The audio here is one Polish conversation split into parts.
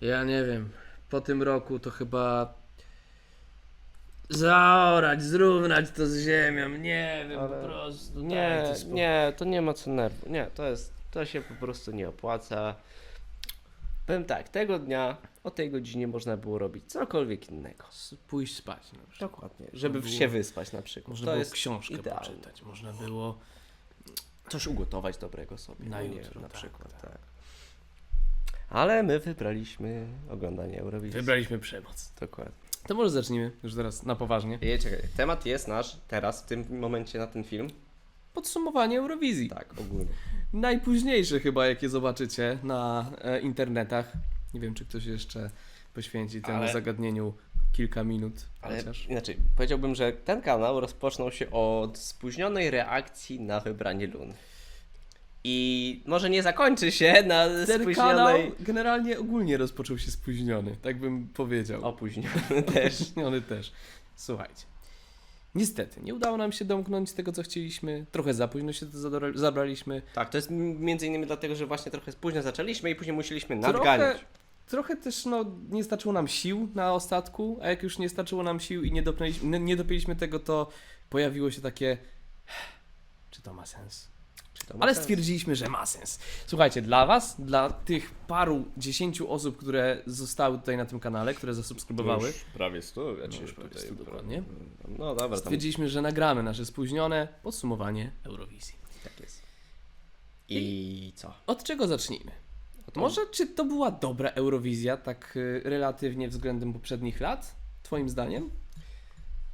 Ja nie wiem. Po tym roku to chyba zaorać, zrównać to z ziemią. Nie wiem, Ale po prostu. Nie, spokój. nie, to nie ma co nerwu. Nie, to jest, to się po prostu nie opłaca. Powiem tak, tego dnia o tej godzinie można było robić cokolwiek innego. Pójść spać na przykład. Dokładnie. Żeby było- się wyspać na przykład. Można to było jest książkę idealne. poczytać, można było Coś ugotować dobrego sobie. Na no jutro, na tak, przykład, tak. Ale my wybraliśmy oglądanie Eurowizji. Wybraliśmy przemoc. Dokładnie. To może zacznijmy już teraz na poważnie. I czekaj, temat jest nasz teraz, w tym momencie na ten film. Podsumowanie Eurowizji. Tak, ogólnie. Najpóźniejsze chyba, jakie zobaczycie na e, internetach. Nie wiem, czy ktoś jeszcze poświęci temu Ale- zagadnieniu kilka minut. Ale Chociaż. inaczej, powiedziałbym, że ten kanał rozpoczął się od spóźnionej reakcji na wybranie Lun. I może nie zakończy się na Ten spóźnionej... generalnie ogólnie rozpoczął się spóźniony, tak bym powiedział. Opóźniony też. Spóźniony też. Słuchajcie. Niestety, nie udało nam się domknąć tego, co chcieliśmy. Trochę za późno się zabraliśmy. Tak, to jest między innymi dlatego, że właśnie trochę późno zaczęliśmy i później musieliśmy Trochę, nadganiać. trochę też no, nie starczyło nam sił na ostatku, a jak już nie starczyło nam sił i nie, dopnęliśmy, nie, dopiliśmy tego, to pojawiło się takie. Czy to ma sens? Czy to ma Ale sens? stwierdziliśmy, że ma sens. Słuchajcie, dla Was, dla tych paru dziesięciu osób, które zostały tutaj na tym kanale, które zasubskrybowały, Już prawie 100, ja No, już prawie tutaj 100 pra- dokładnie. No dobra, tam stwierdziliśmy, że nagramy nasze spóźnione podsumowanie Eurowizji. tak jest. I co? Od czego zacznijmy? Oto- Może czy to była dobra Eurowizja, tak y, relatywnie względem poprzednich lat? Twoim zdaniem?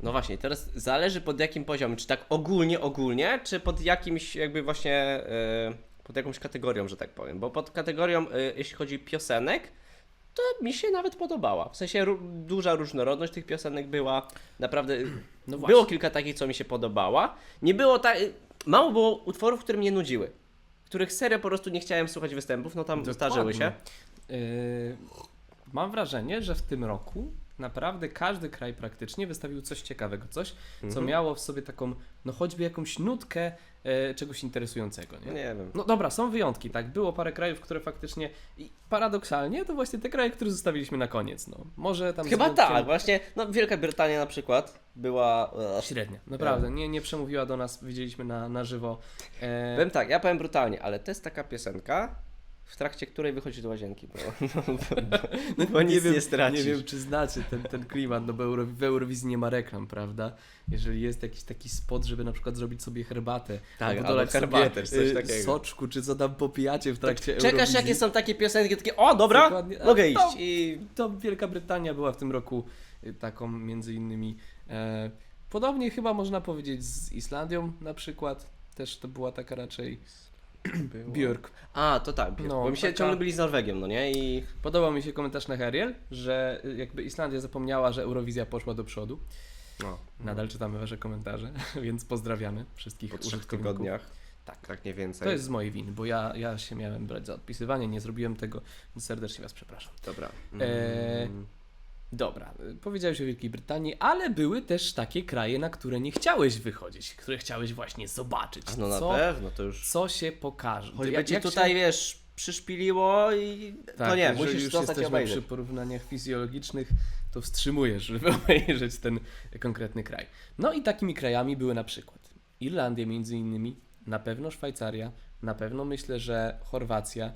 No właśnie, teraz zależy pod jakim poziomem, czy tak ogólnie, ogólnie, czy pod jakimś jakby właśnie, e, pod jakąś kategorią, że tak powiem, bo pod kategorią, e, jeśli chodzi piosenek, to mi się nawet podobała, w sensie duża różnorodność tych piosenek była, naprawdę, No było kilka takich, co mi się podobała, nie było tak, mało było utworów, które mnie nudziły, których serio po prostu nie chciałem słuchać występów, no tam zdarzyły się. Yy, mam wrażenie, że w tym roku naprawdę każdy kraj praktycznie wystawił coś ciekawego, coś, co Mhm. miało w sobie taką, no choćby jakąś nutkę e, czegoś interesującego, nie? Nie wiem. No dobra, są wyjątki, tak? Było parę krajów, które faktycznie i paradoksalnie to właśnie te kraje, które zostawiliśmy na koniec, no. Może tam Chyba wyjątkiem- tak, właśnie, no Wielka Brytania na przykład była... e, Średnia, naprawdę, nie, nie przemówiła do nas, widzieliśmy na, na żywo. E, Powiem tak, ja powiem brutalnie, ale to jest taka piosenka, w trakcie której wychodzi do łazienki, bo, bo, bo nic nie, wiem. Nie wiem, czy znacie ten, ten klimat, no bo Euro, w Eurowizji nie ma reklam, prawda? Jeżeli jest jakiś taki spot, żeby na przykład zrobić sobie herbatę, Tak, albo dolać herbatę, sobie y, takiego. soczku, czy co tam popijacie w trakcie Czekasz, Eurowizji. jakie są takie piosenki, takie, o dobra, Dokładnie. mogę iść. to- I To Wielka Brytania była w tym roku y, taką między innymi. E, podobnie chyba można powiedzieć z Islandią na przykład. Też to była taka raczej Björk. A, to tak, No, bo mi się taka- ciągle byli z Norwegią, no nie? I Podobał mi się komentarz na Heriel, że y, jakby Islandia zapomniała, że Eurowizja poszła do przodu. no, Nadal czytamy wasze komentarze, więc pozdrawiamy wszystkich po trzech użytkowników. tygodniach, Tak. tak nie więcej. To jest z mojej winy, bo ja, ja się miałem brać za odpisywanie, nie zrobiłem tego, więc serdecznie was przepraszam. Dobra. E, Mm, Dobra, y, powiedziałeś o Wielkiej Brytanii, ale były też takie kraje, na które nie chciałeś wychodzić, które chciałeś właśnie zobaczyć, a no na co, pewno, to już... co się pokaże. Choćby Jak- cię jak się- tutaj, wiesz, przyszpiliło i Tak, to nie, musisz już zostać obejrzeć. przy porównaniach fizjologicznych, to wstrzymujesz, żeby obejrzeć ten konkretny kraj. No i takimi krajami były na przykład Irlandia między innymi, na pewno Szwajcaria, na pewno myślę, że Chorwacja.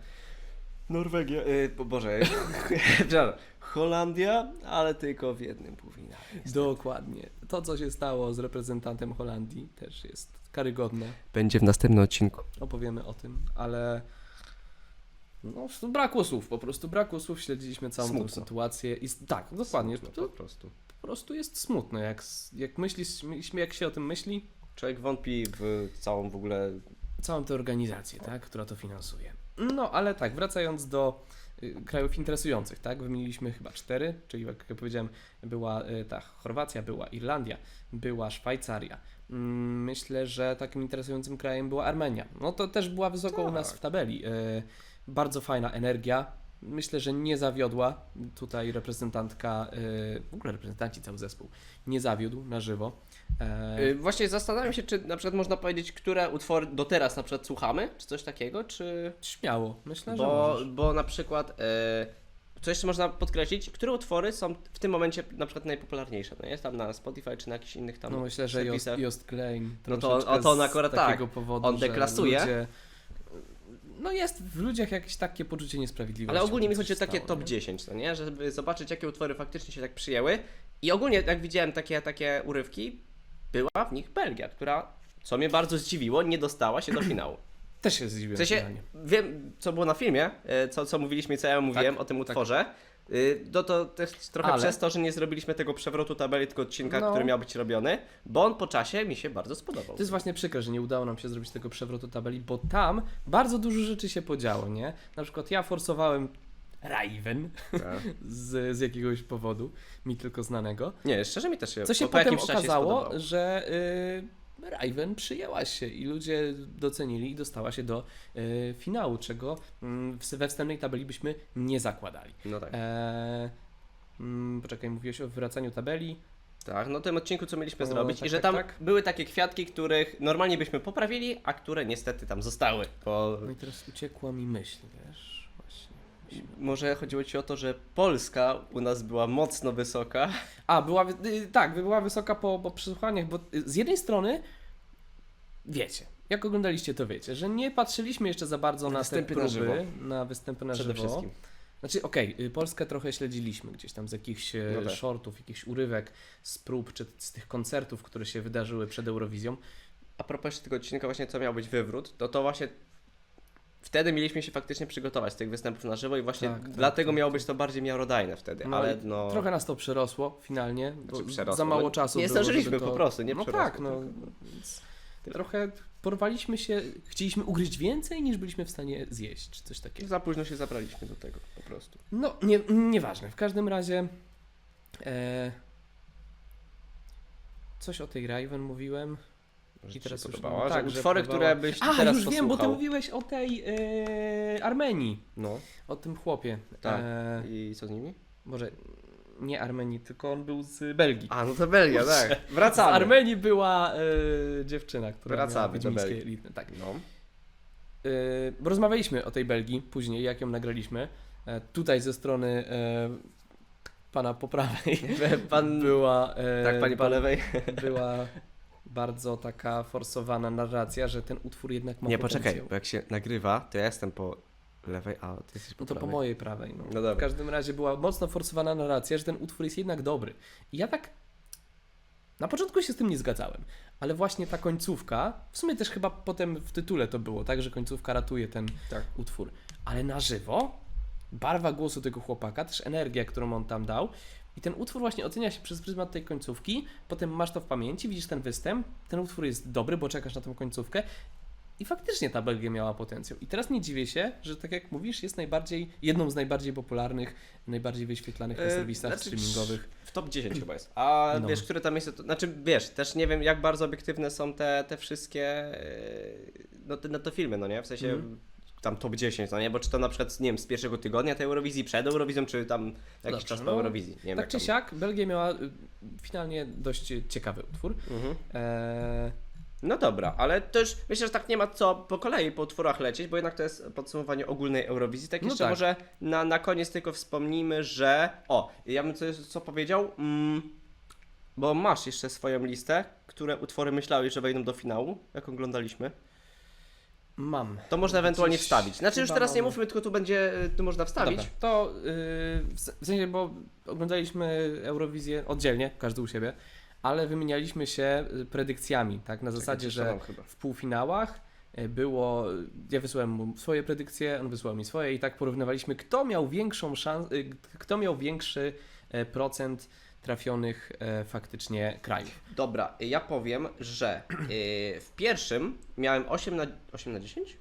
Norwegia, y, bo Boże, przepraszam, Holandia, ale tylko w jednym półfinale. Dokładnie. To, co się stało z reprezentantem Holandii, też jest karygodne. Będzie w następnym odcinku. Opowiemy o tym, ale no, brakło słów, po prostu brakło słów, śledziliśmy całą Smutno. tą sytuację i tak, dokładnie, Smutno to po prostu. po prostu jest smutne, jak, jak myślisz, myśl- jak się o tym myśli, Człowiek wątpi w całą w ogóle. całą tę organizację, tak, która to finansuje. No, ale tak, wracając do krajów interesujących, tak, wymieniliśmy chyba cztery, czyli jak ja powiedziałem, była y, ta Chorwacja, była Irlandia, była Szwajcaria. Mm, Myślę, że takim interesującym krajem była Armenia. No to też była wysoko u nas Tak. w tabeli. Y, Bardzo fajna energia. Myślę, że nie zawiodła tutaj reprezentantka, y, w ogóle reprezentanci, cały zespół, nie zawiódł na żywo. E, Y, Właśnie zastanawiam się, czy na przykład można powiedzieć, które utwory do teraz na przykład słuchamy, czy coś takiego, czy. Śmiało, myślę, że Bo, możesz. bo na przykład e, co jeszcze można podkreślić, które utwory są w tym momencie na przykład najpopularniejsze, no jest tam na Spotify czy na jakichś innych tam No myślę, że Jost. Jost Klein No to- o to on z akurat takiego tak. powodu, On deklasuje. Ludzie, no jest w ludziach jakieś takie poczucie niesprawiedliwości. Ale ogólnie mi chodzi o takie stało, top nie? 10, no nie? Żeby zobaczyć, jakie utwory faktycznie się tak przyjęły. I ogólnie, jak widziałem takie, takie urywki, była w nich Belgia, która, co mnie bardzo zdziwiło, nie dostała się do finału. Też się zdziwiłem W sensie, finalnie. wiem, co było na filmie, e, co, co mówiliśmy, co ja mówiłem o tym utworze. Y, No to też trochę Ale- przez to, że nie zrobiliśmy tego przewrotu tabeli, tylko odcinka, No. który miał być robiony, bo on po czasie mi się bardzo spodobał. To jest właśnie przykre, że nie udało nam się zrobić tego przewrotu tabeli, bo tam bardzo dużo rzeczy się podziało, nie? Na przykład ja forsowałem Raven Tak. z, z jakiegoś powodu, mi tylko znanego. Nie, szczerze mi też się Co się po potem jakimś czasie okazało, spodobało. że y, Raven przyjęła się i ludzie docenili i dostała się do y, finału, czego w, we wstępnej tabeli byśmy nie zakładali. No tak. E, mm, poczekaj, mówiłeś o wracaniu tabeli. Tak, no tym odcinku, co mieliśmy O, zrobić tak, i że tak, tam tak. były takie kwiatki, których normalnie byśmy poprawili, a które niestety tam zostały, No i teraz uciekła mi myśl, wiesz. Może chodziło Ci o to, że Polska u nas była mocno wysoka. A, była, y, tak, była wysoka po, po przesłuchaniach, bo y, z jednej strony, wiecie, jak oglądaliście to wiecie, że nie patrzyliśmy jeszcze za bardzo Na na, te występy na próby, żywo. na występy na Przede żywo. wszystkim. Znaczy, okej, y, Polskę trochę śledziliśmy gdzieś tam z jakichś e, No tak. shortów, jakichś urywek z prób, czy z tych koncertów, które się wydarzyły przed Eurowizją. A propos tego odcinka właśnie, co miał być wywrót, to to właśnie wtedy mieliśmy się faktycznie przygotować z tych występów na żywo i właśnie Tak, tak, dlatego tak, miało być to bardziej miarodajne wtedy, No ale no... Trochę nas to przerosło finalnie, Znaczy przerosło, za mało no, czasu nie zdążyliśmy to... po prostu, nie No przerosło, tak, no. Więc trochę porwaliśmy się, chcieliśmy ugryźć więcej niż byliśmy w stanie zjeść, czy coś takiego. Za późno się zabraliśmy do tego po prostu. No, nie, nieważne. W każdym razie e, coś o tej Raven mówiłem. Że I ci teraz się już- podobała, tak, że utwory, które byś A, teraz już wiem, bo ty posłuchał. mówiłeś o tej e, Armenii, No, o tym chłopie. Tak. E, i co z nimi? może nie Armenii, tylko on był z Belgii. A, no to Belgia, tak. Z Wracamy. Armenii była e, dziewczyna, która Wracamy miała do wiedźmińskie Belgii. elitne. Tak. No. E, bo rozmawialiśmy o tej Belgii później, jak ją nagraliśmy. E, tutaj ze strony e, pana po prawej Pan... była, e, Tak, pani po lewej. była bardzo taka forsowana narracja, że ten utwór jednak ma Nie, potencjał. poczekaj, bo jak się nagrywa, to ja jestem po lewej, a ty jesteś po No to po prawej. mojej prawej. No. No. W każdym razie była mocno forsowana narracja, że ten utwór jest jednak dobry. I ja tak na początku się z tym nie zgadzałem, ale właśnie ta końcówka, w sumie też chyba potem w tytule to było, tak, że końcówka ratuje ten Tak. utwór. Ale na żywo, barwa głosu tego chłopaka, też energia, którą on tam dał. I ten utwór właśnie ocenia się przez pryzmat tej końcówki, potem masz to w pamięci, widzisz ten występ, ten utwór jest dobry, bo czekasz na tą końcówkę i faktycznie ta Belgia miała potencjał. I teraz nie dziwię się, że tak jak mówisz, jest najbardziej, jedną z najbardziej popularnych, najbardziej wyświetlanych na E, serwisach znaczy, streamingowych. W top 10 chyba jest. A No. wiesz, które tam miejsce, to, znaczy wiesz, też nie wiem jak bardzo obiektywne są te, te wszystkie e, no, te, no to filmy, no nie? W sensie Mhm. Tam top 10, no nie? Bo czy to na przykład, nie wiem, z pierwszego tygodnia tej Eurowizji, przed Eurowizją, czy tam jakiś Dobrze, czas po no, Eurowizji. Nie wiem, Tak jak czy tam- siak, Belgia miała y, finalnie dość ciekawy utwór. Mhm. Eee, No dobra, ale już myślę, że tak nie ma co po kolei po utworach lecieć, bo jednak to jest podsumowanie ogólnej Eurowizji. Tak No jeszcze tak. może na, na koniec tylko wspomnijmy, że. O, ja bym coś co powiedział. Mm, bo masz jeszcze swoją listę, które utwory myślałeś, że wejdą do finału, jak oglądaliśmy. Mam. To można ewentualnie Gdzieś wstawić. Znaczy już chyba teraz nie mówmy, tylko tu będzie, y, tu można wstawić. Dobra, to yy, w sensie, bo oglądaliśmy Eurowizję oddzielnie, każdy u siebie, ale wymienialiśmy się y, predykcjami, tak? Na zasadzie, Czekajcie, że chyba. w półfinałach y, było, ja wysłałem mu swoje predykcje, on wysłał mi swoje i tak porównywaliśmy, kto miał większą szansę, kto miał większy procent trafionych e, faktycznie krajów. Dobra, ja powiem, że y, w pierwszym miałem 8 na, 8 na 10?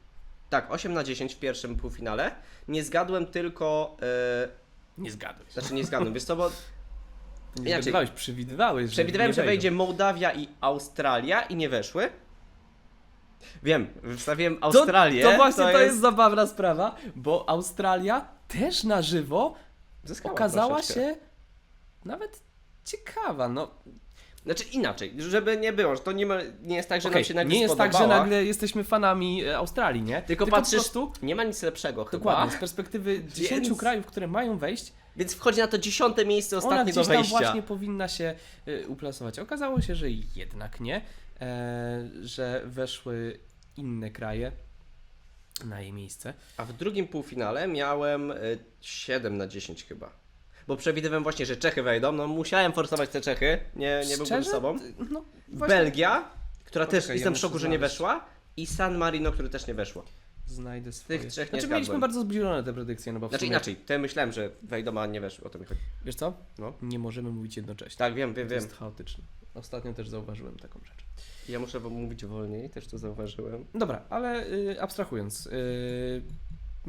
Tak, 8 na 10 w pierwszym półfinale. Nie zgadłem tylko. Nie zgadłeś. Znaczy nie zgadłem, wiesz co, bo Nie inaczej. zgadywałeś, przewidywałeś, że przewidywałem, że wejdzie Mołdawia i Australia i nie weszły. Wiem, wstawiłem Australię. To, to właśnie to jest... zabawna sprawa, bo Australia też na żywo zyskała okazała troszeczkę. się nawet ciekawa. No, Znaczy inaczej, żeby nie było, że to nie, ma, nie jest tak, że Okej, nam się nagle nie jest tak, że spodobała, nagle jesteśmy fanami e, Australii, nie? Tylko po patrzysz, prostu, nie ma nic lepszego dokładnie, z chyba, perspektywy 10 Więc- krajów, które mają wejść, więc wchodzi na to dziesiąte miejsce ona gdzieś tam wejścia. właśnie powinna się y, uplasować. Okazało się, że jednak nie, e, że weszły inne kraje na jej miejsce. A w drugim półfinale miałem y, 7 na 10 chyba. Bo przewidywałem właśnie, że Czechy wejdą, no musiałem forsować te Czechy, nie, nie byłbym sobą. No, właśnie Belgia, która też Poczekaj, ja jestem w muszę szoku, że nie znaleźć. weszła. I San Marino, który też nie weszło. znajdę swoje. trzech nie znaczy, zgadłem. mieliśmy bardzo zbliżone te predykcje, no bo w Znaczy sumie, inaczej, te myślałem, że wejdą, a nie weszły, o to mi chodzi. Wiesz co? No. Nie możemy mówić jednocześnie. Tak, wiem, wiem, to wiem. jest chaotyczne. Ostatnio też zauważyłem taką rzecz. Ja muszę wam mówić wolniej, też to zauważyłem. Dobra, ale y, abstrahując. Y,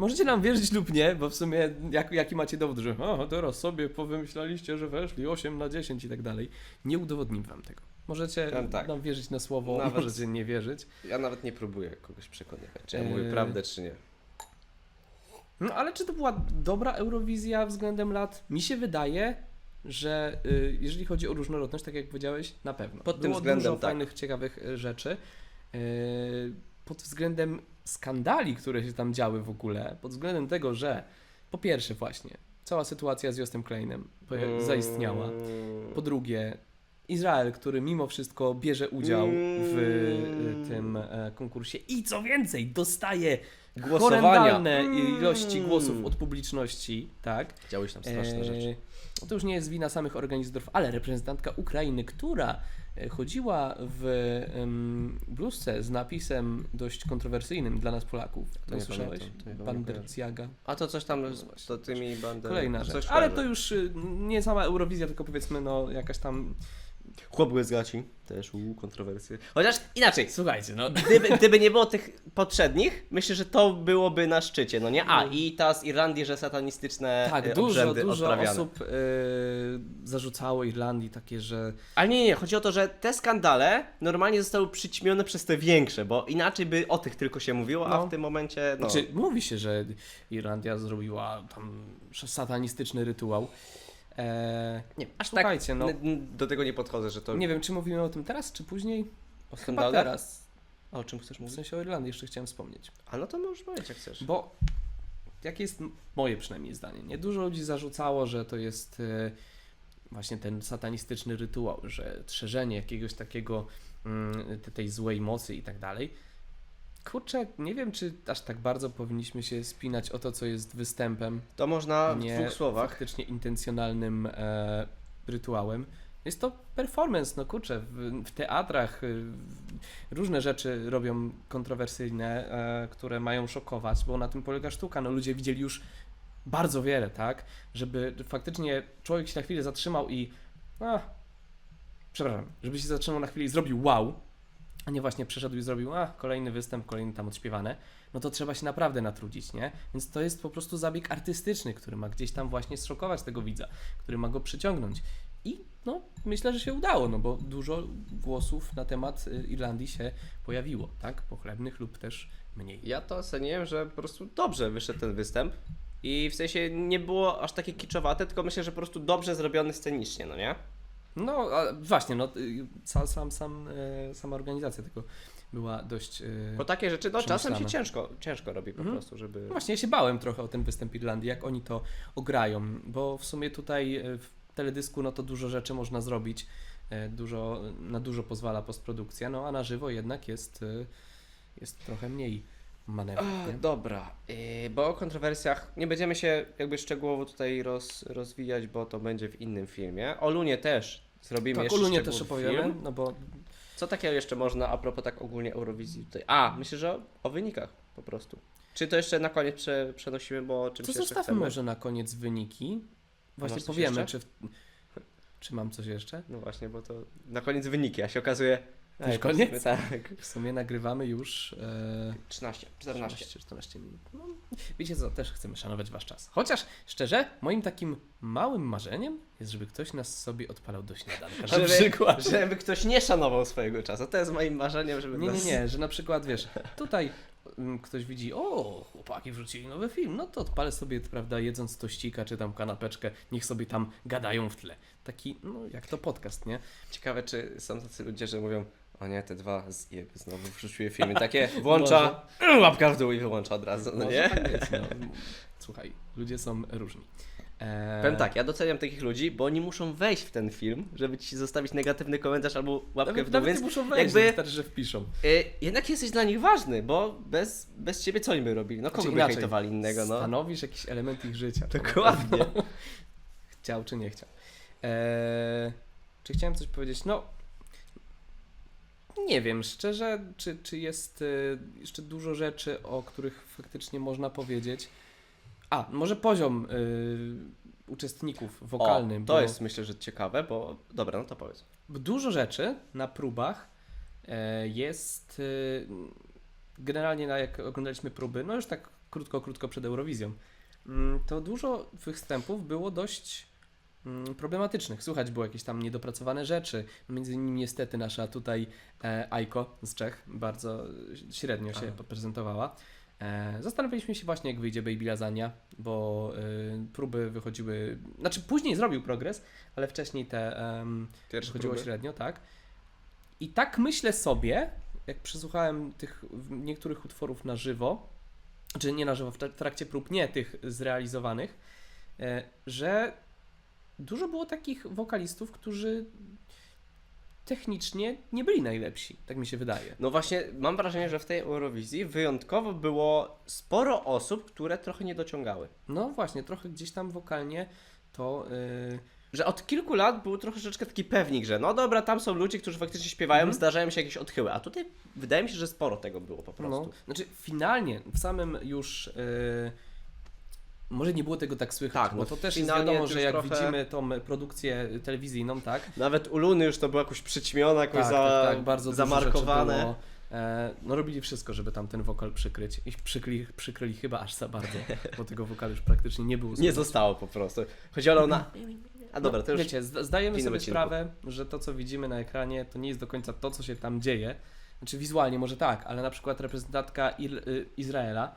możecie nam wierzyć lub nie, bo w sumie jak, jaki macie dowód, że o, teraz sobie powymyślaliście, że weszli 8 na 10 i tak dalej. Nie udowodnim wam tego. Możecie tak. nam wierzyć na słowo, Nawet- możecie nie wierzyć. Ja nawet nie próbuję kogoś przekonywać, czy ja Eee. mówię prawdę, czy nie. No ale czy to była dobra Eurowizja względem lat? Mi się wydaje, że y, jeżeli chodzi o różnorodność, tak jak powiedziałeś, na pewno. Pod tym Było względem dużo tak. fajnych, ciekawych y, rzeczy. Y, pod względem skandali, które się tam działy w ogóle, pod względem tego, że po pierwsze właśnie, cała sytuacja z Justem Kleinem poja- zaistniała. Mm. Po drugie, Izrael, który mimo wszystko bierze udział w Mm. y, tym e, konkursie i co więcej, dostaje horrendalne ilości Mm. głosów od publiczności, tak? Działy się tam straszne E, rzeczy. To już nie jest wina samych organizatorów, ale reprezentantka Ukrainy, która chodziła w em, bluzce z napisem dość kontrowersyjnym dla nas Polaków. To nie słyszałeś? Banderciaga. A to coś tam z to tymi banderami. Kolejna rzecz. Ale to już y, nie sama Eurowizja, tylko powiedzmy no jakaś tam... Chłop z gaci. Też u kontrowersje. Chociaż inaczej, Słuchajcie, no... gdyby, gdyby nie było tych poprzednich, myślę, że to byłoby na szczycie, no nie? A, i ta z Irlandii, że satanistyczne Tak, e, dużo, obrzędy dużo odprawiane. osób y, zarzucało Irlandii takie, że Ale nie, nie, nie, chodzi o to, że te skandale normalnie zostały przyćmione przez te większe, bo inaczej by o tych tylko się mówiło, a No. w tym momencie, no... Znaczy, mówi się, że Irlandia zrobiła tam satanistyczny rytuał. E, nie, aż słuchajcie, tak no. do tego nie podchodzę, że to... nie wiem, czy mówimy o tym teraz, czy później? o skandale? teraz. A o czym chcesz W mówić? sensie o Irlandii jeszcze chciałem wspomnieć. A no to możesz powiedzieć, jak chcesz. Bo jakie jest moje przynajmniej zdanie? Nie dużo ludzi zarzucało, że to jest e, właśnie ten satanistyczny rytuał, że szerzenie jakiegoś takiego mm, te- tej złej mocy i tak dalej. Kurczę, nie wiem, czy aż tak bardzo powinniśmy się spinać o to, co jest występem, To można w nie dwóch słowach. faktycznie intencjonalnym e, rytuałem. Jest to performance, no kurczę, w, w teatrach y, różne rzeczy robią kontrowersyjne, e, które mają szokować, bo na tym polega sztuka. No ludzie widzieli już bardzo wiele, tak? Żeby faktycznie człowiek się na chwilę zatrzymał i a, przepraszam, żeby się zatrzymał na chwilę i zrobił wow, a nie właśnie przeszedł i zrobił a, kolejny występ, kolejny tam odśpiewane, no to trzeba się naprawdę natrudzić, nie? Więc to jest po prostu zabieg artystyczny, który ma gdzieś tam właśnie zszokować tego widza, który ma go przyciągnąć. I no, myślę, że się udało, no bo dużo głosów na temat y, Irlandii się pojawiło, tak? Pochlebnych lub też mniej. Ja to oceniłem, że po prostu dobrze wyszedł ten występ. I w sensie nie było aż takie kiczowate, tylko myślę, że po prostu dobrze zrobiony scenicznie, no nie? No, właśnie, no, y, sam, sam, sam, e, sama organizacja tego była dość... y, Bo takie rzeczy, no czasem się ciężko, ciężko robi po Mhm. prostu, żeby... No Właśnie, ja się bałem trochę o ten występ Irlandii, jak oni to ograją, bo w sumie tutaj w teledysku no to dużo rzeczy można zrobić, dużo, na dużo pozwala postprodukcja, no a na żywo jednak jest, jest trochę mniej nie? dobra, yy, bo o kontrowersjach nie będziemy się jakby szczegółowo tutaj roz, rozwijać, bo to będzie w innym filmie. O Lunie też zrobimy Tak, jeszcze o Lunie też szczegółowy opowiemy, film. no bo Co takiego jeszcze można a propos tak ogólnie Eurowizji tutaj? A, myślę, że o, o wynikach po prostu. Czy to jeszcze na koniec prze, przenosimy, bo o czymś to jeszcze zostawmy chcemy? może na koniec wyniki. Właśnie masz coś powiemy, jeszcze? czy, w, czy mam coś jeszcze? No właśnie, bo to na koniec wyniki, a się okazuje... Ej, koniec? Tak. W sumie nagrywamy już... E, 13, 14. 14 minut. No, wiecie co, też chcemy szanować wasz czas. Chociaż, szczerze, moim takim małym marzeniem jest, żeby ktoś nas sobie odpalał do śniadanka. Na Żeby, przykład. żeby ktoś nie szanował swojego czasu. To jest moim marzeniem, żeby Nie, nie, nas... nie, że na przykład, wiesz, tutaj mm, ktoś widzi, o, chłopaki wrzucili nowy film, no to odpalę sobie, prawda, jedząc tościka czy tam kanapeczkę, niech sobie tam gadają w tle. Taki, no jak to podcast, nie? Ciekawe, czy są tacy ludzie, że mówią, o nie, te dwa zjeby znowu wrzuciły filmy. Takie włącza, łapka w dół i wyłącza od razu, no Może nie? tak być, no. Słuchaj, ludzie są różni. Eee, Powiem tak, ja doceniam takich ludzi, bo oni muszą wejść w ten film, żeby ci zostawić negatywny komentarz albo łapkę nawet, w dół, nawet więc nie muszą wejść, jakby- wystarczy, że wpiszą. y, jednak jesteś dla nich ważny, bo bez, bez ciebie co oni by robili? No kogo Znaczy by inaczej, hejtowali innego, no? Stanowisz jakiś element ich życia. Dokładnie. Chciał czy nie chciał. Eee, czy chciałem coś powiedzieć? No, nie wiem szczerze, czy, czy jest y, jeszcze dużo rzeczy, o których faktycznie można powiedzieć. A, może poziom y, uczestników wokalny. O, to bo- jest myślę, że ciekawe, bo dobra, no to powiedz. dużo rzeczy na próbach e, jest e, generalnie na, jak oglądaliśmy próby, no już tak krótko, krótko przed Eurowizją, mm, to dużo występów było dość problematycznych. Słuchać było jakieś tam niedopracowane rzeczy. Między innymi niestety nasza tutaj e, Aiko z Czech bardzo średnio się Aha. prezentowała. E, zastanawialiśmy się właśnie, jak wyjdzie Baby Lasagna, bo e, próby wychodziły. Znaczy, później zrobił progres, ale wcześniej te Pierwsze wychodziło próby. średnio, tak. I tak myślę sobie, jak przesłuchałem tych niektórych utworów na żywo, czy nie na żywo, w tra- trakcie prób, nie tych zrealizowanych, e, że dużo było takich wokalistów, którzy technicznie nie byli najlepsi, tak mi się wydaje. No właśnie, mam wrażenie, że w tej Eurowizji wyjątkowo było sporo osób, które trochę nie dociągały. No właśnie, trochę gdzieś tam wokalnie to yy, Że od kilku lat był troszeczkę taki pewnik, że no dobra, tam są ludzie, którzy faktycznie śpiewają, Mhm. zdarzają się jakieś odchyły, a tutaj wydaje mi się, że sporo tego było po No, prostu. znaczy finalnie, w samym już. Yy, może nie było tego tak słychać, Tak, bo no to też jest wiadomo, że jak trochę- widzimy tą e, produkcję telewizyjną, tak? Nawet u Luny już to było jakoś przyćmione, jakoś tak, za, tak, tak, bardzo zamarkowane. E, no robili wszystko, żeby tam ten wokal przykryć. I przykryli, przykryli chyba aż za bardzo, bo tego wokalu już praktycznie nie było. Nie słychać. zostało po prostu. Chodziło na... A dobra, no, to już... Wiecie, zda- zdajemy sobie odcinku. sprawę, że to, co widzimy na ekranie, to nie jest do końca to, co się tam dzieje. Znaczy wizualnie może tak, ale na przykład reprezentantka Il- y, Izraela,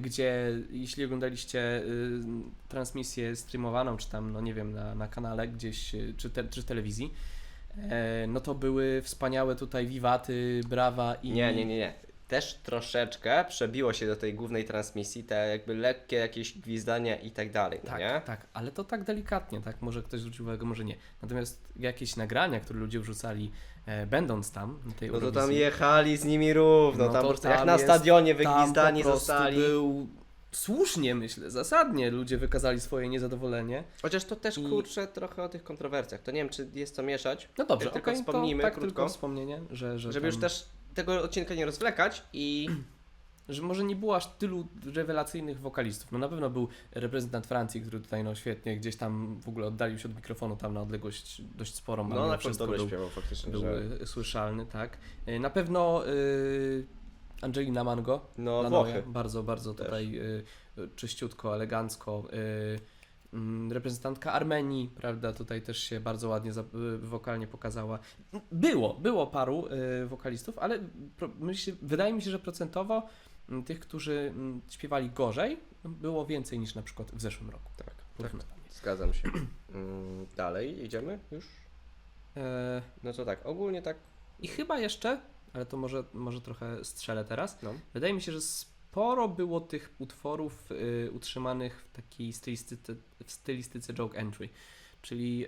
gdzie jeśli oglądaliście y, transmisję streamowaną, czy tam, no nie wiem, na, na kanale gdzieś, y, czy, te, czy telewizji, e, no to były wspaniałe tutaj wiwaty, brawa i... Nie, nie, nie, nie. Też troszeczkę przebiło się do tej głównej transmisji, te jakby lekkie jakieś gwizdania i tak dalej, no Tak, nie? tak, ale to tak delikatnie, tak? Może ktoś zwrócił uwagę, może nie. Natomiast jakieś nagrania, które ludzie wrzucali, e, będąc tam, na tej No to tam jechali z nimi równo, No tam prostu jak tam na jest- stadionie tam wygwizdani zostali. był słusznie, myślę, zasadnie ludzie wykazali swoje niezadowolenie. Chociaż to też I- kurczę trochę o tych kontrowersjach. To nie wiem, czy jest co mieszać, No dobrze, tylko okej, wspomnijmy to tak krótko, tylko wspomnienie, że, że, żeby tam, już też tego odcinka nie rozwlekać i że może nie było aż tylu rewelacyjnych wokalistów. No na pewno był reprezentant Francji, który tutaj no świetnie gdzieś tam w ogóle oddalił się od mikrofonu tam na odległość dość sporą, ale no mimo na wszystko był, śpiewał faktycznie, był że... y, słyszalny, tak. Y, Na pewno y, Angelina Mango, No Włochy. bardzo, bardzo Też. tutaj y, czyściutko, elegancko. Y, reprezentantka Armenii, prawda, tutaj też się bardzo ładnie y, wokalnie pokazała. Było, było paru y, wokalistów, ale wydaje mi się, że procentowo mm, tych, którzy mm, śpiewali gorzej, było więcej niż na przykład w zeszłym roku. Tak, tak, zgadzam się. Mm, Dalej, idziemy już? E, No to tak, ogólnie tak, I chyba jeszcze, ale to może, może trochę strzelę teraz, no. Wydaje mi się, że sporo było tych utworów y, utrzymanych w takiej stylistyce, w stylistyce joke entry, czyli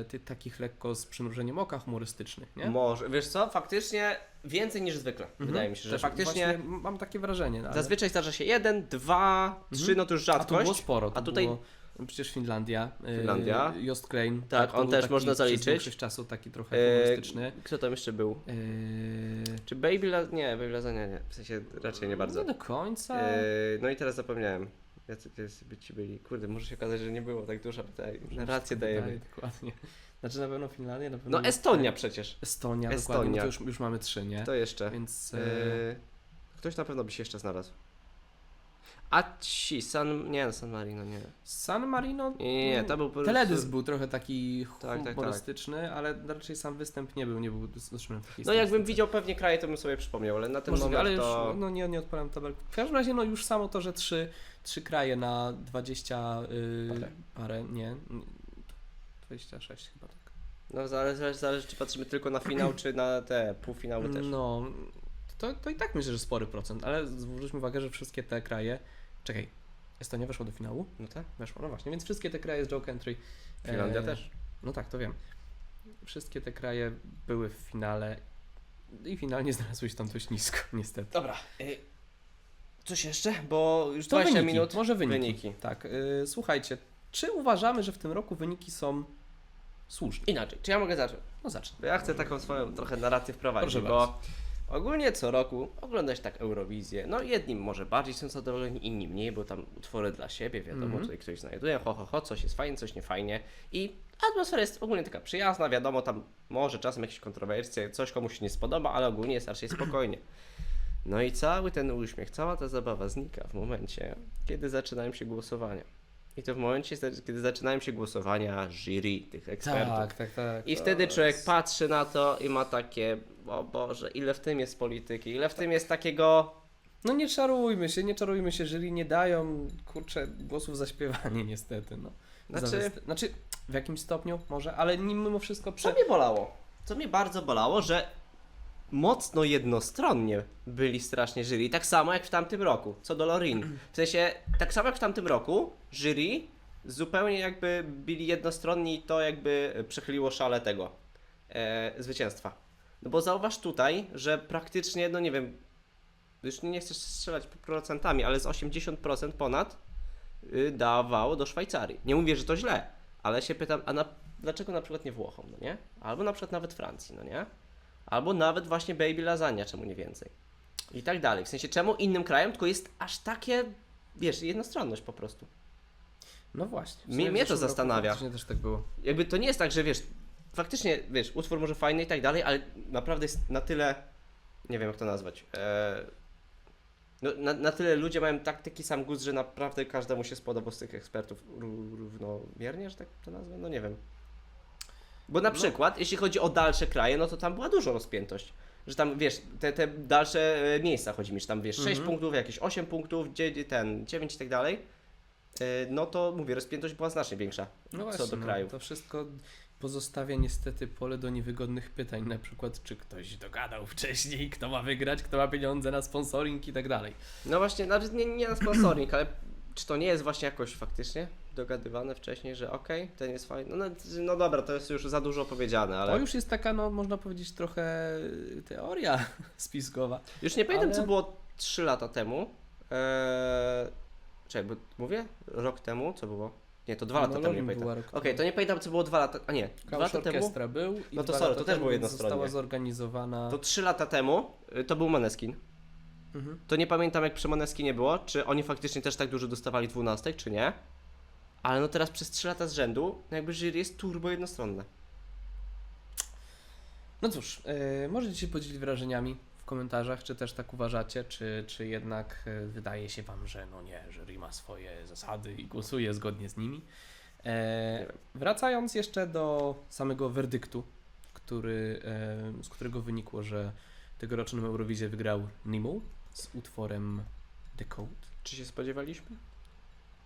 y, tych takich lekko z przymrużeniem oka humorystycznych, nie? Może, wiesz co, faktycznie więcej niż zwykle. Mhm. Wydaje mi się, że Też faktycznie mam takie wrażenie. no, ale... zazwyczaj zdarza się jeden, dwa, trzy, Mhm. no to już A to było rzadkość. sporo. To a tutaj- było, przecież Finlandia. y, Finlandia. Jost Klein. Tak, to on był też taki można zaliczyć. czasu taki trochę E, humorystyczny. Kto tam jeszcze był? Y, Czy Baby La... Nie, Baby Lasagna nie. W sensie raczej nie bardzo. Nie do końca. E, no i teraz zapomniałem. Jacy by ci byli? Kurde, może się okazać, że nie było tak dużo. Tutaj na rację dajemy. Tak, dokładnie. Znaczy na pewno Finlandia, na pewno No Estonia przecież. Estonia, Estonia. dokładnie, bo to już, już mamy trzy, nie? To jeszcze. Więc E, e, ktoś na pewno by się jeszcze znalazł. A ci, San... Nie, San Marino, nie. San Marino. Nie, nie, nie, to był po. Teledysk był trochę taki tak, tak. humorystyczny, ale raczej sam występ nie był, nie był zresztą w No jakbym widział pewnie kraje, to bym sobie przypomniał, ale na ten Możliwe, moment ale już to... no, nie, nie odpalam tabelki. W każdym razie no już samo to, że trzy, trzy kraje na 20 yy, Parę. parę, nie, 26 chyba tak. No zależy, zależy, zależy, czy patrzymy tylko na finał, czy na te półfinały też. No, to, to i tak myślę, że spory procent, ale zwróćmy uwagę, że wszystkie te kraje, czekaj, Estonia weszła do finału? No tak? Weszła, no właśnie, więc wszystkie te kraje z Joe Entry. Finlandia e, też. No tak, to wiem. Wszystkie te kraje były w finale i finalnie znalazły się tam dość nisko, niestety. Dobra. Y, coś jeszcze? Bo już To 20 wyniki, minut. może wyniki. Wyniki. Tak, y, słuchajcie, czy uważamy, że w tym roku wyniki są słuszne? Inaczej, czy ja mogę zacząć? No zacznę. Ja chcę taką swoją trochę narrację wprowadzić, Proszę bo ogólnie co roku oglądać tak Eurowizję. No jednim może bardziej są zadowoleni, inni mniej, bo tam utwory dla siebie, wiadomo, Mhm. tutaj ktoś znajduje, ho, ho, ho, coś jest fajnie, coś nie fajnie. I atmosfera jest ogólnie taka przyjazna, wiadomo, tam może czasem jakieś kontrowersje, coś komuś się nie spodoba, ale ogólnie jest raczej spokojnie. No i cały ten uśmiech, cała ta zabawa znika w momencie, kiedy zaczynają się głosowania. I to w momencie, kiedy zaczynają się głosowania jury, tych ekspertów. Tak, tak, tak. I wtedy człowiek jest- patrzy na to i ma takie, o Boże, ile w tym jest polityki, ile w tym jest takiego... No nie czarujmy się, nie czarujmy się, jeżeli nie dają, kurczę, głosów za śpiewanie niestety, no. Znaczy- znaczy, w jakimś stopniu może, ale mimo wszystko Co prze... mnie bolało? Co mnie bardzo bolało, że mocno jednostronnie byli strasznie jury. Tak samo jak w tamtym roku, co do Lorin. W sensie, tak samo jak w tamtym roku, jury zupełnie jakby byli jednostronni i to jakby przechyliło szale tego e, zwycięstwa. No bo zauważ tutaj, że praktycznie, no nie wiem, już nie chcę strzelać procentami, ale z 80% ponad y, dawało do Szwajcarii. Nie mówię, że to źle, ale się pytam, a na, dlaczego na przykład nie Włochom, no nie? Albo na przykład nawet Francji, no nie? Albo nawet właśnie Baby Lasagna, czemu nie więcej? I tak dalej. W sensie, czemu innym krajom tylko jest aż takie, wiesz, jednostronność po prostu. No właśnie. Mnie- mnie to zastanawia. faktycznie też tak było. Jakby to nie jest tak, że wiesz, faktycznie, wiesz, utwór może fajny i tak dalej, ale naprawdę jest na tyle, nie wiem jak to nazwać, e, no, na, na tyle ludzie mają tak, taki sam gust, że naprawdę każdemu się spodobał z tych ekspertów ró- równomiernie, że tak to nazwę, no nie wiem. Bo na No. przykład, jeśli chodzi o dalsze kraje, no to tam była duża rozpiętość. Że tam, wiesz, te, te dalsze e, miejsca chodzi mi, że tam, wiesz, 6 Mhm. punktów, jakieś 8 punktów, dzie- ten, 9 i tak dalej. E, No to mówię, rozpiętość była znacznie większa No co właśnie, do no, kraju. to wszystko pozostawia niestety pole do niewygodnych pytań, na przykład czy ktoś dogadał wcześniej, kto ma wygrać, kto ma pieniądze na sponsoring i tak dalej. No właśnie, nawet nie, nie na sponsoring, ale czy to nie jest właśnie jakoś faktycznie dogadywane wcześniej, że okej, ten jest fajny. No, no, no dobra, to jest już za dużo powiedziane, ale To już... już jest taka, no można powiedzieć, trochę teoria spiskowa. nie pamiętam, ale- co było 3 lata temu. Eee... Czekaj, bo mówię? Rok temu, co było? Nie, to dwa lata No, temu, nie pamiętam. Okej, temu. to nie pamiętam, co było dwa lata... A nie, dwa Kausz lata temu? Orkiestra był i No to dwa sorry, lata to też temu było jednostronnie. Została zorganizowana... To trzy lata temu y, to był Maneskin. Mhm. To nie pamiętam jak przy Maneskinie było, czy oni faktycznie też tak dużo dostawali dwunastek, czy nie. Ale no teraz przez 3 lata z rzędu, no jakby jury jest turbo jednostronne. No cóż, yy, możecie się podzielić wrażeniami w komentarzach, czy też tak uważacie, czy, czy jednak yy, wydaje się Wam, że no nie, jury ma swoje zasady i głosuje zgodnie z nimi. E, Nie wracając jeszcze do samego werdyktu, który, e, z którego wynikło, że tegoroczną Eurowizję wygrał Nemo z utworem The Code. Czy się spodziewaliśmy?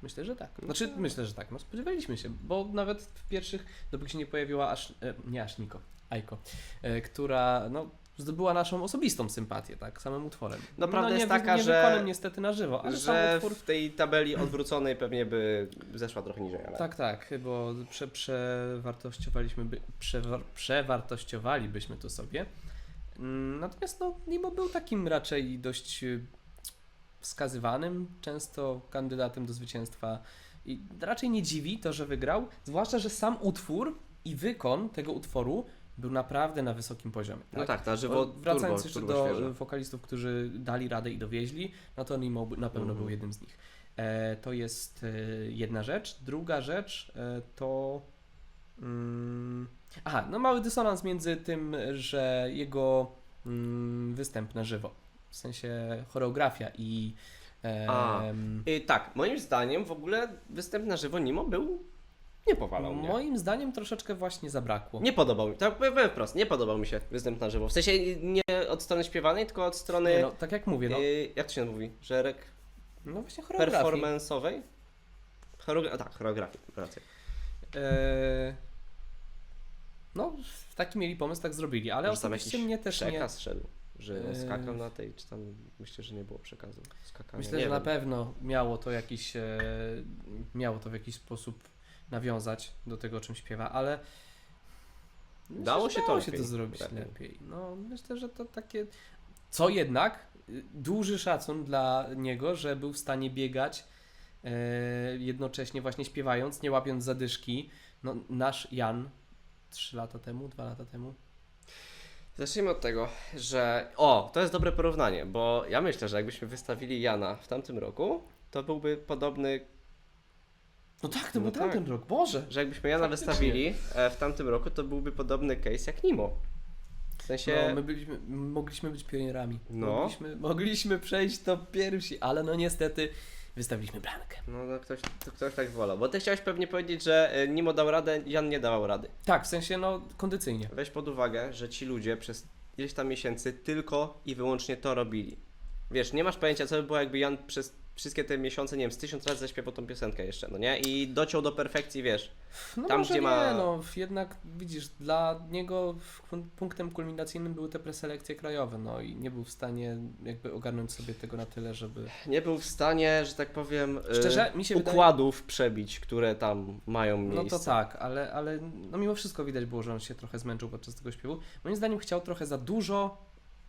Myślę, że tak. Znaczy, myślę, że tak. No, spodziewaliśmy się, bo nawet w pierwszych, dopóki się nie pojawiła aż, e, nie aż Niko, Aiko, e, która no, zdobyła naszą osobistą sympatię, tak, samym utworem. No, prawda nie, jest taka, nie że- wykonam niestety na żywo, ale że utwór... w tej tabeli odwróconej pewnie by zeszła trochę niżej, ale... Tak, tak, bo prze, przewartościowaliśmy, by, przewar, przewartościowalibyśmy to sobie. Mm, Natomiast no, Nimo był takim raczej dość y, wskazywanym, często kandydatem do zwycięstwa i raczej nie dziwi to, że wygrał, zwłaszcza, że sam utwór i wykon tego utworu był naprawdę na wysokim poziomie. No tak, na Bo żywo Wracając turbo, jeszcze turbo do świeże. y, wokalistów, którzy dali radę i dowieźli, no to Nemo by- na pewno Mhm. był jednym z nich. E, to jest e, jedna rzecz. Druga rzecz e, to. Mm, aha, no mały dysonans między tym, że jego mm, występ na żywo, w sensie choreografia i A. Em, Y, tak, moim zdaniem w ogóle występ na żywo Nimo był... Nie powalał mnie. moim zdaniem troszeczkę właśnie zabrakło. Nie podobał mi, tak powiem wprost, nie podobał mi się występ na żywo. W sensie nie od strony śpiewanej, tylko od strony, Nie, no, tak jak mówię, no, y, jak to się mówi, żerek no właśnie choreografii. performance'owej? Choreogra- tak, choreografii, racja. E, no, taki mieli pomysł, tak zrobili, ale Może osobiście mnie też nie... przekaz szedł, że Eee. skakał na tej, czy tam, myślę, że nie było przekazu. Skakania, Myślę, nie że na wiem. pewno miało to jakiś, e, miało to w jakiś sposób nawiązać do tego, o czym śpiewa, ale myślę, Dało się to dało się lepiej. to zrobić Lepiej. lepiej. No, myślę, że to takie... Co jednak, y, duży szacun dla niego, że był w stanie biegać e, jednocześnie właśnie śpiewając, nie łapiąc zadyszki. No, nasz Jan trzy lata temu, dwa lata temu. Zacznijmy od tego, że. O, to jest dobre porównanie, bo ja myślę, że jakbyśmy wystawili Jana w tamtym roku, to byłby podobny. No tak, to No był tak. tamten rok, Boże! Że jakbyśmy Jana Faktycznie. wystawili e, w tamtym roku, to byłby podobny case jak Nimo. W sensie. No, my byliśmy, mogliśmy być pionierami. No. Mogliśmy, mogliśmy przejść to pierwsi, ale no niestety wystawiliśmy blankę. No, no ktoś, to ktoś tak wolał. Bo ty chciałeś pewnie powiedzieć, że e, Nimo dał radę, Jan nie dawał rady. Tak, w sensie no kondycyjnie. Weź pod uwagę, że ci ludzie przez ileś tam miesięcy tylko i wyłącznie to robili. Wiesz, nie masz pojęcia, co by było, jakby Jan przez wszystkie te miesiące, nie wiem, z tysiąc razy zaśpiewał tą piosenkę jeszcze, no nie? I dociął do perfekcji, wiesz. No Tam, gdzie nie, ma- no jednak widzisz, dla niego punktem kulminacyjnym były te preselekcje krajowe, no i nie był w stanie jakby ogarnąć sobie tego na tyle, żeby... Nie był w stanie, że tak powiem, e, Szczerze, mi się wydaje- układów przebić, które tam mają miejsce. No to tak, ale, ale no mimo wszystko widać było, że on się trochę zmęczył podczas tego śpiewu. Moim zdaniem chciał trochę za dużo,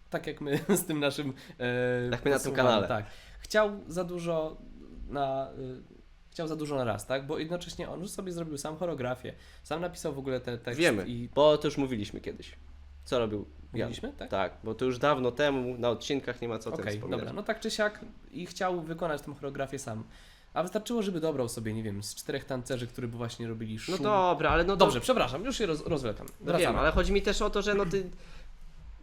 tak jak my z tym naszym... E, Jak my na tym kanale. Tak. Chciał za dużo na... E, chciał za dużo na raz, tak? Bo jednocześnie on już sobie zrobił sam choreografię, sam napisał w ogóle ten tekst Wiemy, i... bo to już mówiliśmy kiedyś. Co robił? Mówiliśmy, tak? Tak, bo to już dawno temu na odcinkach nie ma co o Okej, tym wspominać. dobra, no tak czy siak i chciał wykonać tę choreografię sam. A wystarczyło, żeby dobrał sobie, nie wiem, z czterech tancerzy, którzy by właśnie robili szum. No dobra, ale no to- Dobrze, przepraszam, już się roz, rozwlekam. No wiem, ale chodzi mi też o to, że no ty...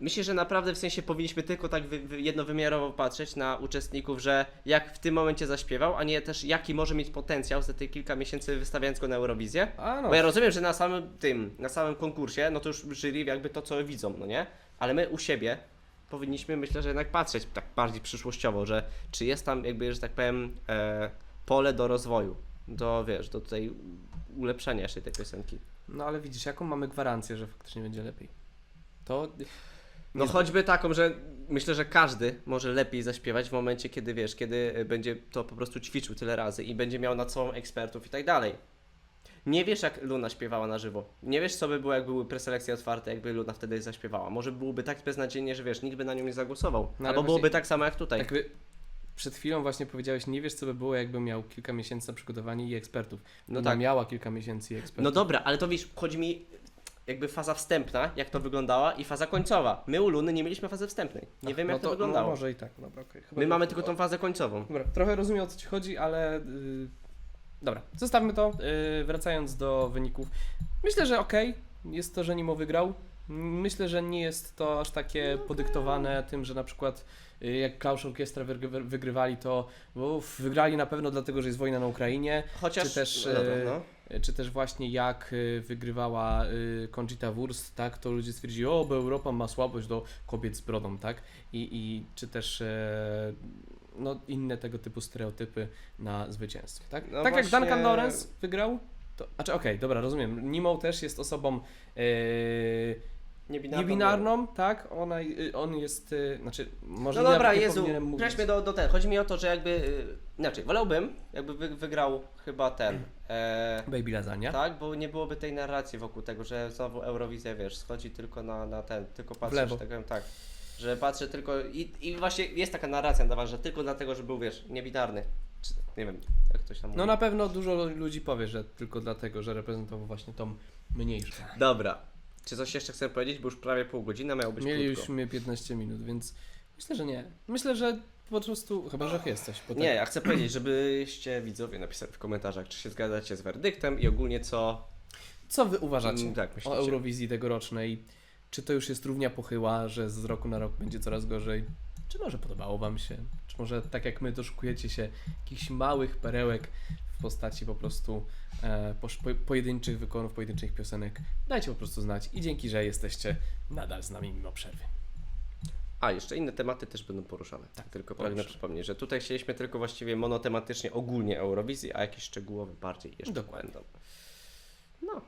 Myślę, że naprawdę w sensie powinniśmy tylko tak wy, wy, jednowymiarowo patrzeć na uczestników, że jak w tym momencie zaśpiewał, a nie też jaki może mieć potencjał za te kilka miesięcy wystawiając go na Eurowizję. A no, Bo ja rozumiem, że na samym tym, na samym konkursie, no to już jury jakby to co widzą, no nie? Ale my u siebie powinniśmy myślę, że jednak patrzeć tak bardziej przyszłościowo, że czy jest tam jakby, że tak powiem, e, pole do rozwoju, do wiesz, do tutaj ulepszenia jeszcze tej piosenki. no ale widzisz, jaką mamy gwarancję, że faktycznie będzie lepiej? To... No choćby taką, że myślę, że każdy może lepiej zaśpiewać w momencie, kiedy wiesz, kiedy y, będzie to po prostu ćwiczył tyle razy i będzie miał nad sobą ekspertów i tak dalej. Nie wiesz, jak Luna śpiewała na żywo. Nie wiesz, co by było, jak były preselekcje otwarte, jakby Luna wtedy zaśpiewała. Może byłoby tak beznadziejnie, że wiesz, nikt by na nią nie zagłosował. No Albo byłoby tak samo jak tutaj. Jakby przed chwilą właśnie powiedziałeś, nie wiesz co by było, jakby miał kilka miesięcy na przygotowanie i ekspertów. No Ona tak. miała kilka miesięcy i ekspertów. No dobra, ale to wiesz, chodzi mi jakby faza wstępna, jak to wyglądała i faza końcowa. My u Luny nie mieliśmy fazy wstępnej. Nie Ach, wiem, jak no to, wyglądało. No może i tak, dobra, okej. Chyba My to- mamy tylko tą fazę końcową. Dobra, trochę rozumiem o co Ci chodzi, ale. Yy, dobra, zostawmy to. Yy, wracając do wyników. Myślę, że okej, jest to, że Nimo wygrał. Myślę, że nie jest to aż takie podyktowane tym, że na przykład yy, jak Klaus Orkiestra wygry- wygrywali, to uff, wygrali na pewno dlatego, że jest wojna na Ukrainie. Chociaż... Czy też, no dobra, e, no. Czy też właśnie jak y, wygrywała y, Conchita Wurst, tak, to ludzie stwierdzili, o, bo Europa ma słabość do kobiet z brodą, tak, i, i czy też e, no, inne tego typu stereotypy na zwycięstwie, tak. No tak jak właśnie- Duncan Lawrence wygrał, to, znaczy okej, dobra, rozumiem, Nemo też jest osobą e, Niebinarną. niebinarną, tak, Ona, y, on jest, y, znaczy, może No nie- dobra, nie Jezu, powinienem mówić. przejdźmy do, do ten. Chodzi mi o to, że jakby. y, Inaczej, wolałbym, jakby wy, wygrał chyba ten. E, Baby Lasagna. tak, bo nie byłoby tej narracji wokół tego, że znowu Eurowizja, wiesz, schodzi tylko na, na ten, tylko patrzy, lewo. że tak powiem, tak. Że patrzę tylko i, i właśnie jest taka narracja dawana, że tylko dlatego, że był, wiesz, niebinarny. Czy, nie wiem, jak ktoś tam mówi. No na pewno dużo ludzi powie, że tylko dlatego, że reprezentował właśnie tą mniejszą. Dobra. Czy coś jeszcze chcę powiedzieć, bo już prawie pół godziny miało być krótko. Mieliśmy 15 minut, więc myślę, że nie. Myślę, że po prostu, chyba że jest coś. Bo tak- Nie, ja chcę powiedzieć, żebyście widzowie napisali w komentarzach, czy się zgadzacie z werdyktem i ogólnie co Co wy uważacie Mm, tak, o. Eurowizji tegorocznej? Czy to już jest równia pochyła, że z roku na rok będzie coraz gorzej? Czy może podobało wam się? Czy może tak jak my doszukujecie się jakichś małych perełek w postaci po prostu e, po, pojedynczych wykonów, pojedynczych piosenek, dajcie po prostu znać i dzięki, że jesteście nadal z nami mimo przerwy. A, jeszcze inne tematy też będą poruszane. Tak, tylko pragnę przypomnieć, że tutaj chcieliśmy tylko właściwie monotematycznie ogólnie Eurowizji, a jakieś szczegółowe bardziej jeszcze Dokładnie. będą. No,